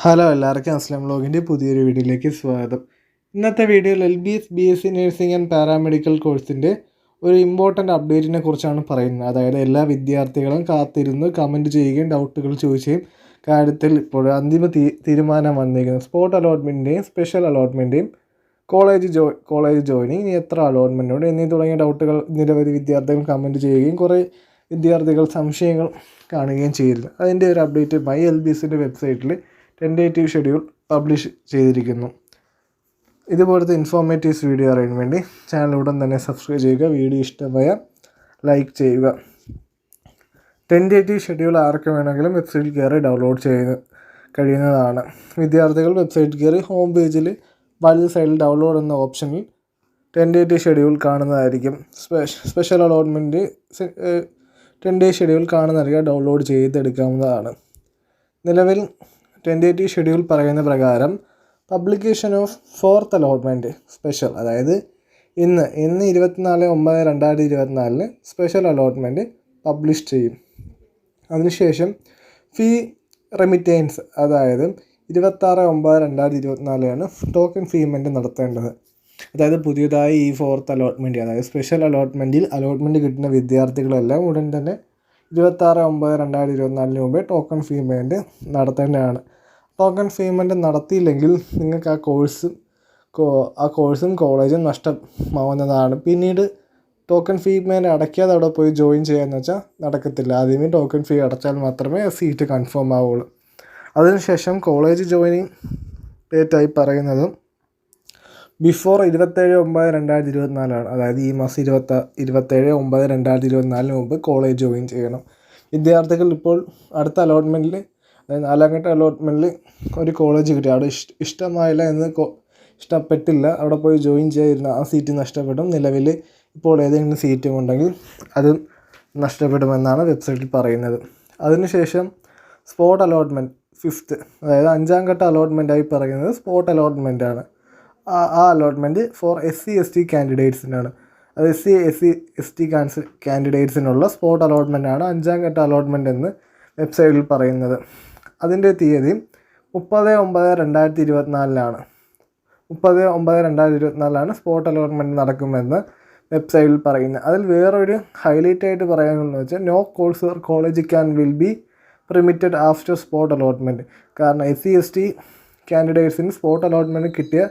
Hello എല്ലാവർക്കും അസ്ലാം ബ്ലോഗിന്റെ പുതിയൊരു വീഡിയോയിലേക്ക് സ്വാഗതം. ഇന്നത്തെ വീഡിയോയിൽ L B S B S C nursing and paramedical കോഴ്സിന്റെ ഒരു ഇമ്പോർട്ടന്റ് അപ്ഡേറ്റിനെ കുറിച്ചാണ് പറയുന്നത്. അതായത് എല്ലാ വിദ്യാർത്ഥികളും കാത്തിരുന്ന് കമന്റ് ചെയ്യുകയും ഡൗട്ടുകൾ ചോദിക്കുകയും കാര്യത്തിൽ ഇപ്പോൾ അന്തിമ തീരുമാനം വന്നിരിക്കുന്നത് സ്പോട്ട് അലോട്ട്മെന്റിന്റെയും സ്പെഷ്യൽ അലോട്ട്മെന്റിന്റെയും കോളേജ് ജോ കോളേജ് ജോയിനിങ് ഇനി എത്ര അലോട്ട്മെന്റ് ഉണ്ട് എന്നീ തുടങ്ങിയ ഡൗട്ടുകൾ നിരവധി വിദ്യാർത്ഥികൾ കമന്റ് ചെയ്യുകയും കുറേ വിദ്യാർത്ഥികൾ സംശയങ്ങൾ കാണുകയും ചെയ്തിരുന്നു അതിന്റെ ഒരു അപ്ഡേറ്റ് മൈ എൽ ബി എസിന്റെ വെബ്സൈറ്റിൽ ടെന്റേറ്റീവ് ഷെഡ്യൂൾ പബ്ലിഷ് ചെയ്തിരിക്കുന്നു. ഇതുപോലത്തെ ഇൻഫോർമേറ്റീവ്സ് വീഡിയോ അറിയാൻ വേണ്ടി ചാനൽ ഉടൻ തന്നെ സബ്സ്ക്രൈബ് ചെയ്യുക. വീഡിയോ ഇഷ്ടമായ ലൈക്ക് ചെയ്യുക. ടെൻഡേറ്റീവ് ഷെഡ്യൂൾ ആർക്ക് വേണമെങ്കിലും വെബ്സൈറ്റിൽ കയറി ഡൗൺലോഡ് ചെയ്യുന്ന കഴിയുന്നതാണ്. വിദ്യാർത്ഥികൾ വെബ്സൈറ്റിൽ കയറി ഹോം പേജിൽ വലത് സൈഡിൽ ഡൗൺലോഡ് എന്ന ഓപ്ഷനിൽ ടെൻഡേറ്റീവ് ഷെഡ്യൂൾ കാണുന്നതായിരിക്കും. സ്പെഷ്യൽ അലോട്ട്മെന്റ് ടെന്റേറ്റീവ് ഷെഡ്യൂൾ കാണുന്നതായിരിക്കും. ഡൗൺലോഡ് ചെയ്തെടുക്കാവുന്നതാണ്. നിലവിൽ ടെന്റേറ്റീവ് ഷെഡ്യൂൾ പറയുന്ന പ്രകാരം publication of fourth allotment special അതായത് ഇന്ന് ഇന്ന് ഇരുപത്തിനാല് ഒമ്പത് രണ്ടായിരത്തി ഇരുപത്തിനാലിന് സ്പെഷ്യൽ അലോട്ട്മെന്റ് പബ്ലിഷ് ചെയ്യും. അതിനുശേഷം ഫീ റെമിറ്റൻസ് അതായത് ഇരുപത്താറ് ഒമ്പത് രണ്ടായിരത്തി ഇരുപത്തിനാലിലാണ് ടോക്കൺ പേയ്മെന്റ് നടത്തേണ്ടത്. അതായത് പുതിയതായി ഈ ഫോർത്ത് അലോട്ട്മെന്റ് അതായത് സ്പെഷ്യൽ അലോട്ട്മെന്റിൽ അലോട്ട്മെന്റ് കിട്ടുന്ന വിദ്യാർത്ഥികളെല്ലാം ഉടൻ തന്നെ ഇരുപത്താറ് ഒമ്പത് രണ്ടായിരത്തി ഇരുപത്തിനാലിന് മുമ്പേ ടോക്കൺ പേയ്മെന്റ് നടത്തേണ്ടതാണ്. ടോക്കൺ പേയ്മെന്റ് നടത്തിയില്ലെങ്കിൽ നിങ്ങൾക്ക് ആ കോഴ്സ് ആ കോഴ്സും കോളേജും നഷ്ടമാവുന്നതാണ് പിന്നീട് ടോക്കൺ പേയ്മെന്റ് അടയ്ക്കാതെ അവിടെ പോയി ജോയിൻ ചെയ്യാമെന്ന് വെച്ചാൽ നടക്കത്തില്ല. ആദ്യമേ ടോക്കൺ ഫീ അടച്ചാൽ മാത്രമേ സീറ്റ് കൺഫേം ആവുള്ളൂ. അതിനുശേഷം കോളേജ് ജോയിനിങ് ഡേറ്റായി പറയുന്നത് ബിഫോർ ഇരുപത്തേഴ് ഒമ്പത് രണ്ടായിരത്തി ഇരുപത്തിനാലാണ്. അതായത് ഈ മാസം ഇരുപത്ത ഇരുപത്തേഴ് ഒമ്പത് രണ്ടായിരത്തി ഇരുപത്തിനാലിന് മുമ്പ് കോളേജ് ജോയിൻ ചെയ്യണം. വിദ്യാർത്ഥികൾ ഇപ്പോൾ അടുത്ത അലോട്ട്മെന്റിൽ നാലാം ഘട്ട അലോട്ട്മെന്റിൽ ഒരു കോളേജ് കിട്ടി. അവിടെ ഇഷ്ട ഇഷ്ടമായില്ല എന്ന് ഇഷ്ടപ്പെട്ടില്ല. അവിടെ പോയി ജോയിൻ ചെയ്തിരുന്ന ആ സീറ്റ് നഷ്ടപ്പെടും. നിലവിൽ ഇപ്പോൾ ഏതെങ്കിലും സീറ്റും ഉണ്ടെങ്കിൽ അത് നഷ്ടപ്പെടുമെന്നാണ് വെബ്സൈറ്റിൽ പറയുന്നത്. അതിനുശേഷം സ്പോട്ട് അലോട്ട്മെന്റ് ഫിഫ്ത്ത് അതായത് അഞ്ചാം ഘട്ട അലോട്ട്മെന്റായി പറയുന്നത് സ്പോട്ട് അലോട്ട്മെന്റ് ആണ്. ആ ആ allotment for S C S T കാൻഡിഡേറ്റ്സിനാണ് അത് S C S C S T cans കാൻഡിഡേറ്റ്സിനുള്ള സ്പോട്ട് അലോട്ട്മെന്റ് ആണ് അഞ്ചാം ഘട്ട അലോട്ട്മെന്റ് എന്ന് വെബ്സൈറ്റിൽ പറയുന്നത്. അതിന്റെ തീയതി മുപ്പത് ഒമ്പത് രണ്ടായിരത്തി ഇരുപത്തിനാലിലാണ്. മുപ്പത് ഒമ്പത് രണ്ടായിരത്തി ഇരുപത്തിനാലിലാണ് സ്പോട്ട് അലോട്ട്മെന്റ് നടക്കുമെന്ന് വെബ്സൈറ്റിൽ പറയുന്നത്. അതിൽ വേറൊരു ഹൈലൈറ്റ് ആയിട്ട് പറയാനുള്ളത് വെച്ചാൽ no course or college can will be permitted after spot allotment കാരണം എസ് സി എസ് ടി കാൻഡിഡേറ്റ്സിന് സ്പോട്ട് അലോട്ട്മെന്റ് കിട്ടിയ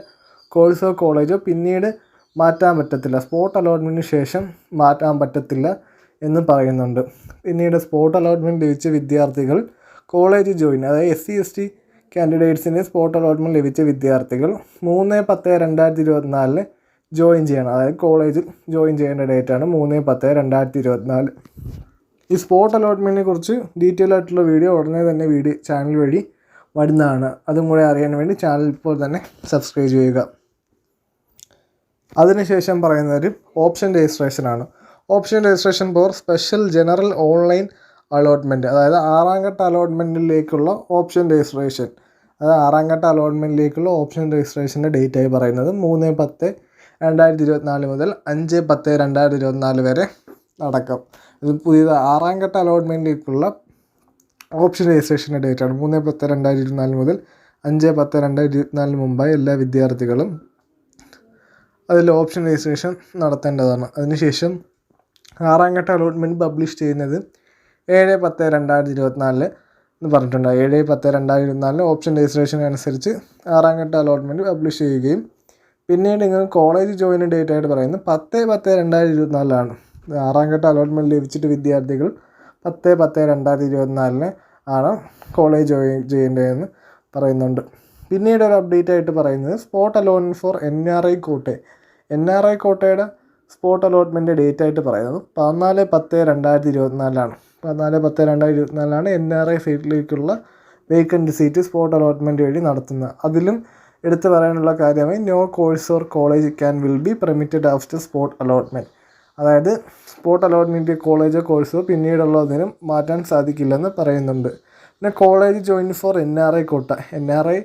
കോഴ്സോ കോളേജോ പിന്നീട് മാറ്റാൻ പറ്റത്തില്ല. സ്പോട്ട് അലോട്ട്മെന്റിന് ശേഷം മാറ്റാൻ പറ്റത്തില്ല എന്ന് പറയുന്നുണ്ട്. പിന്നീട് സ്പോട്ട് അലോട്ട്മെന്റ് ലഭിച്ച വിദ്യാർത്ഥികൾ കോളേജ് ജോയിൻ അതായത് എസ് സി എസ് ടി കാൻഡിഡേറ്റ്സിന് സ്പോട്ട് അലോട്ട്മെന്റ് ലഭിച്ച വിദ്യാർത്ഥികൾ മൂന്ന് പത്ത് രണ്ടായിരത്തി ഇരുപത്തിനാലിന് ജോയിൻ ചെയ്യണം. അതായത് കോളേജിൽ ജോയിൻ ചെയ്യേണ്ട ഡേറ്റാണ് മൂന്ന് പത്ത് രണ്ടായിരത്തി ഇരുപത്തിനാല്. ഈ സ്പോട്ട് അലോട്ട്മെന്റിനെ കുറിച്ച് ഡീറ്റെയിൽ ആയിട്ടുള്ള വീഡിയോ ഉടനെ തന്നെ വീഡിയോ ചാനൽ വഴി വരുന്നതാണ്. അതും കൂടെ അറിയാൻ വേണ്ടി ചാനൽ ഇപ്പോൾ തന്നെ സബ്സ്ക്രൈബ് ചെയ്യുക. അതിനുശേഷം ഒരു option രജിസ്ട്രേഷനാണ് option registration for special general online allotment അതായത് ആറാം ഘട്ട അലോട്ട്മെന്റിലേക്കുള്ള ഓപ്ഷൻ രജിസ്ട്രേഷൻ അതായത് ആറാം ഘട്ട അലോട്ട്മെന്റിലേക്കുള്ള ഓപ്ഷൻ രജിസ്ട്രേഷന്റെ ഡേറ്റായി പറയുന്നത് മൂന്ന് പത്ത് രണ്ടായിരത്തി ഇരുപത്തിനാല് മുതൽ അഞ്ച് പത്ത് രണ്ടായിരത്തി ഇരുപത്തിനാല് വരെ നടക്കും ഇത് പുതിയത് ആറാം ഘട്ട അലോട്ട്മെന്റിലേക്കുള്ള ഓപ്ഷൻ രജിസ്ട്രേഷന്റെ ഡേറ്റാണ് മൂന്ന് പത്ത് രണ്ടായിരത്തി ഇരുപത്തിനാല് മുതൽ അഞ്ച് പത്ത് രണ്ടായിരത്തി ഇരുപത്തിനാലിന് മുമ്പായി എല്ലാ വിദ്യാർത്ഥികളും അതിൽ ഓപ്ഷൻ രജിസ്ട്രേഷൻ നടത്തേണ്ടതാണ്. അതിനുശേഷം ആറാം ഘട്ട അലോട്ട്മെന്റ് പബ്ലിഷ് ചെയ്യുന്നത് ഏഴ് പത്ത് രണ്ടായിരത്തി ഇരുപത്തിനാലിൽ എന്ന് പറഞ്ഞിട്ടുണ്ട്. ഏഴ് പത്ത് രണ്ടായിരത്തി ഇരുപത്തിനാലിന് ഓപ്ഷൻ രജിസ്ട്രേഷൻ അനുസരിച്ച് ആറാം ഘട്ട അലോട്ട്മെന്റ് പബ്ലിഷ് ചെയ്യുകയും പിന്നീട് ഇങ്ങനെ കോളേജ് ജോയിൻ ഡേറ്റ് ആയിട്ട് പറയുന്നത് പത്ത് പത്ത് രണ്ടായിരത്തി ഇരുപത്തിനാലിലാണ്. ആറാം ഘട്ട അലോട്ട്മെന്റ് ലഭിച്ചിട്ട് വിദ്യാർത്ഥികൾ പത്ത് പത്ത് രണ്ടായിരത്തി ഇരുപത്തിനാലിന് ആണ് കോളേജ് ജോയിൻ ചെയ്യേണ്ടതെന്ന് പറയുന്നുണ്ട്. പിന്നീട് ഒരു അപ്ഡേറ്റ് ആയിട്ട് പറയുന്നത് spot allotment for N R I Kote N R I കോട്ടയുടെ സ്പോട്ട് അലോട്ട്മെന്റ് ഡേറ്റ് ആയിട്ട് പറയുന്നത് പതിനാല് പത്ത് രണ്ടായിരത്തി ഇരുപത്തിനാലിലാണ്. പതിനാല് പത്ത് രണ്ടായിരത്തി ഇരുപത്തിനാലാണ് എൻ ആർ ഐ സീറ്റിലേക്കുള്ള വേക്കന്റ് സീറ്റ് സ്പോട്ട് അലോട്ട്മെന്റ് വഴി നടത്തുന്നത് അതിലും എടുത്തു പറയാനുള്ള കാര്യമായി no course or college can will be permitted after spot allotment അതായത് സ്പോട്ട് അലോട്ട്മെന്റ് കോളേജോ കോഴ്സോ പിന്നീടുള്ളതിനും മാറ്റാൻ സാധിക്കില്ലെന്ന് പറയുന്നുണ്ട്. പിന്നെ college join for N R I quota N R I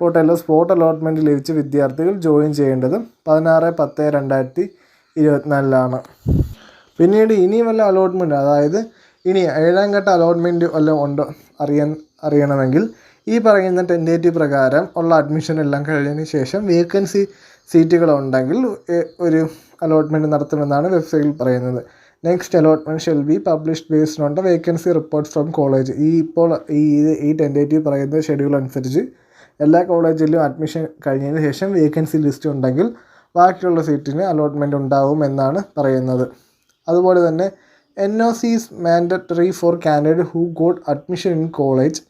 കോട്ടയിലെ spot allotment ലഭിച്ച വിദ്യാർത്ഥികൾ ജോയിൻ ചെയ്യേണ്ടതും പതിനാറ് പത്ത് രണ്ടായിരത്തി ഇരുപത്തിനാലിലാണ്. പിന്നീട് ഇനി വല്ല അലോട്ട്മെന്റ് അതായത് ഇനി ഏഴാം ഘട്ട അലോട്ട്മെന്റ് വല്ലതും ഉണ്ടോ അറിയാൻ അറിയണമെങ്കിൽ ഈ പറയുന്ന ടെൻഡേറ്റീവ് പ്രകാരം ഉള്ള അഡ്മിഷൻ എല്ലാം കഴിഞ്ഞതിന് ശേഷം വേക്കൻസി സീറ്റുകളുണ്ടെങ്കിൽ ഒരു അലോട്ട്മെന്റ് നടത്തുമെന്നാണ് വെബ്സൈറ്റിൽ പറയുന്നത്. Next allotment shall be published based on the vacancy reports from college ഈ ഇപ്പോൾ ഈ ഈ ടെൻഡേറ്റീവ് പറയുന്ന ഷെഡ്യൂൾ അനുസരിച്ച് എല്ലാ കോളേജിലും അഡ്മിഷൻ കഴിഞ്ഞതിന് ശേഷം വേക്കൻസി ലിസ്റ്റ് ഉണ്ടെങ്കിൽ ബാക്കിയുള്ള സീറ്റിന് അലോട്ട്മെന്റ് ഉണ്ടാവും എന്നാണ് പറയുന്നത്. അതുപോലെ തന്നെ N O C is mandatory for candidate who got admission in college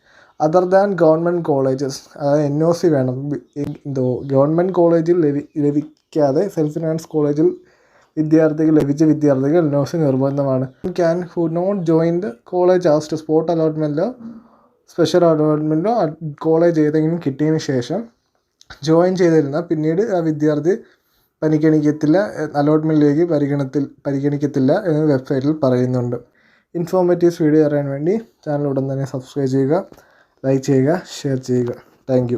other than government colleges അതായത് എൻ ഒ സി വേണം. എന്തോ ഗവൺമെന്റ് കോളേജിൽ ലഭി ലഭിക്കാതെ സെൽഫ് ഫിനാൻസ് കോളേജിൽ വിദ്യാർത്ഥികൾ ലഭിച്ച വിദ്യാർത്ഥികൾ എൻ ഒ സി നിർബന്ധമാണ്. Can who not join the college as spot അലോട്ട്മെന്റോ സ്പെഷ്യൽ അലോട്ട്മെന്റോ കോളേജ് ഏതെങ്കിലും കിട്ടിയതിന് ശേഷം ജോയിൻ ചെയ്തിരുന്ന പിന്നീട് ആ വിദ്യാർത്ഥി പരിഗണിക്കത്തില്ല അലോട്ട്മെന്റിലേക്ക് പരിഗണത്തിൽ പരിഗണിക്കത്തില്ല എന്ന് വെബ്സൈറ്റിൽ പറയുന്നുണ്ട്. ഇൻഫോർമേറ്റീവ്സ് വീഡിയോ അറിയാൻ വേണ്ടി ചാനൽ ഉടൻ തന്നെ സബ്സ്ക്രൈബ് ചെയ്യുക ലൈക്ക് ചെയ്യുക ഷെയർ ചെയ്യുക. താങ്ക്